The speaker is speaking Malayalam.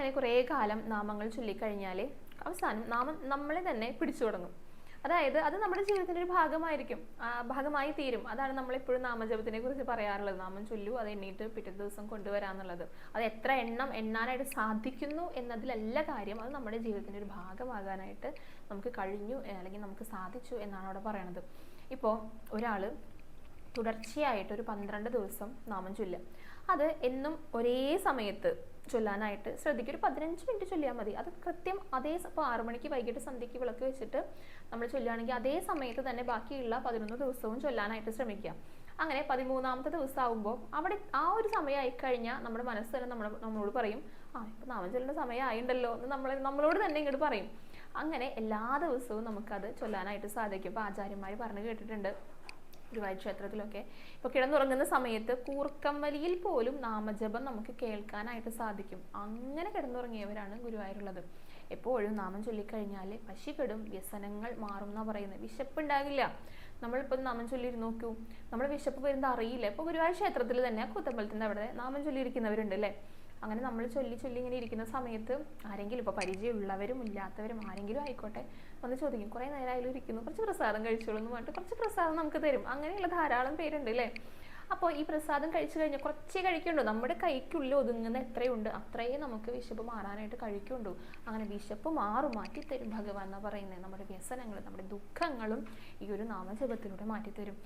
അങ്ങനെ കുറേ കാലം നാമങ്ങൾ ചൊല്ലിക്കഴിഞ്ഞാൽ അവസാനം നാമം നമ്മളെ തന്നെ പിടിച്ചു തുടങ്ങും. അതായത് അത് നമ്മുടെ ജീവിതത്തിന്റെ ഒരു ഭാഗമായിരിക്കും. ഭാഗമായി തീരും. അതാണ് നമ്മൾ നമ്മളെപ്പോഴും നാമജപത്തിനെ കുറിച്ച് പറയാറുള്ളത്. നാമം ചൊല്ലു അത് എണ്ണീട്ട് പിറ്റേ ദിവസം കൊണ്ടുവരാന്നുള്ളത്. അത് എത്ര എണ്ണം എണ്ണാനായിട്ട് സാധിക്കുന്നു എന്നതിലല്ല കാര്യം. അത് നമ്മുടെ ജീവിതത്തിന്റെ ഒരു ഭാഗമാകാനായിട്ട് നമുക്ക് കഴിഞ്ഞു അല്ലെങ്കിൽ നമുക്ക് സാധിച്ചു എന്നാണ് അവിടെ പറയണത്. ഇപ്പോൾ ഒരാൾ തുടർച്ചയായിട്ട് ഒരു പന്ത്രണ്ട് ദിവസം നാമം ചൊല്ലുക. അത് എന്നും ഒരേ സമയത്ത് ചൊല്ലാനായിട്ട് ശ്രദ്ധിക്കുക ഒരു പതിനഞ്ച് മിനിറ്റ് ചൊല്ലിയാൽ മതി. അത് കൃത്യം അതേ ഇപ്പോൾ ആറു മണിക്ക് വൈകിട്ട് സന്ധ്യയ്ക്ക് വിളക്ക് വെച്ചിട്ട് നമ്മൾ ചൊല്ലുകയാണെങ്കിൽ അതേ സമയത്ത് തന്നെ ബാക്കിയുള്ള പതിനൊന്ന് ദിവസവും ചൊല്ലാനായിട്ട് ശ്രമിക്കുക. അങ്ങനെ പതിമൂന്നാമത്തെ ദിവസം ആകുമ്പോൾ അവിടെ ആ ഒരു സമയമായി കഴിഞ്ഞാൽ നമ്മുടെ മനസ്സ് തന്നെ നമ്മൾ നമ്മളോട് പറയും ആ ഇപ്പം നാമം ചൊല്ലേണ്ട സമയമായിണ്ടല്ലോ എന്ന് നമ്മൾ നമ്മളോട് തന്നെ ഇങ്ങോട്ട് പറയും. അങ്ങനെ എല്ലാ ദിവസവും നമുക്കത് ചൊല്ലാനായിട്ട് സാധിക്കും. ഇപ്പോൾ ആചാര്യന്മാർ പറഞ്ഞു കേട്ടിട്ടുണ്ട്. ഗുരുവായൂർ ക്ഷേത്രത്തിലൊക്കെ ഇപ്പോൾ കിടന്നുറങ്ങുന്ന സമയത്ത് കൂർക്കംവലിയിൽ പോലും നാമജപം നമുക്ക് കേൾക്കാനായിട്ട് സാധിക്കും. അങ്ങനെ കിടന്നുറങ്ങിയവരാണ് ഗുരുവായൂരുള്ളത്. എപ്പോഴും നാമം ചൊല്ലിക്കഴിഞ്ഞാൽ പശി കെടും വ്യസനങ്ങൾ മാറും എന്നാ പറയുന്നത്. വിശപ്പുണ്ടാകില്ല. നമ്മളിപ്പം നാമം ചൊല്ലിയിരുന്നു നോക്കൂ. നമ്മൾ വിശപ്പ് വരുന്നത് അറിയില്ല. ഇപ്പോൾ ഗുരുവായൂർ ക്ഷേത്രത്തിൽ തന്നെ കൂത്തമ്പലത്തിന്റെ അവിടെ നാമം ചൊല്ലിയിരിക്കുന്നവരുണ്ട് അല്ലേ? അങ്ങനെ നമ്മൾ ചൊല്ലി ചൊല്ലി ഇങ്ങനെ ഇരിക്കുന്ന സമയത്ത് ആരെങ്കിലും ഇപ്പോൾ പരിചയമുള്ളവരും ഇല്ലാത്തവരും ആരെങ്കിലും ആയിക്കോട്ടെ വന്ന് ചോദിക്കും കുറേ നേരമായാലും ഇരിക്കുന്നു കുറച്ച് പ്രസാദം കഴിച്ചോളൂ എന്ന് പറഞ്ഞിട്ട് കുറച്ച് പ്രസാദം നമുക്ക് തരും. അങ്ങനെയുള്ള ധാരാളം പേരുണ്ട് അല്ലേ? അപ്പോൾ ഈ പ്രസാദം കഴിച്ചു കഴിഞ്ഞാൽ കുറച്ചേ കഴിക്കുള്ളൂ നമ്മുടെ കൈക്കുള്ളിൽ ഒതുങ്ങുന്ന എത്രയുണ്ട് അത്രയേ നമുക്ക് വിശപ്പ് മാറാനായിട്ട് കഴിക്കുള്ളൂ അങ്ങനെ വിശപ്പ് മാറും മാറ്റിത്തരും ഭഗവാൻ എന്ന് പറയുന്നത് നമ്മുടെ വ്യസനങ്ങൾ നമ്മുടെ ദുഃഖങ്ങളും ഈ ഒരു നാമജപത്തിലൂടെ മാറ്റിത്തരും.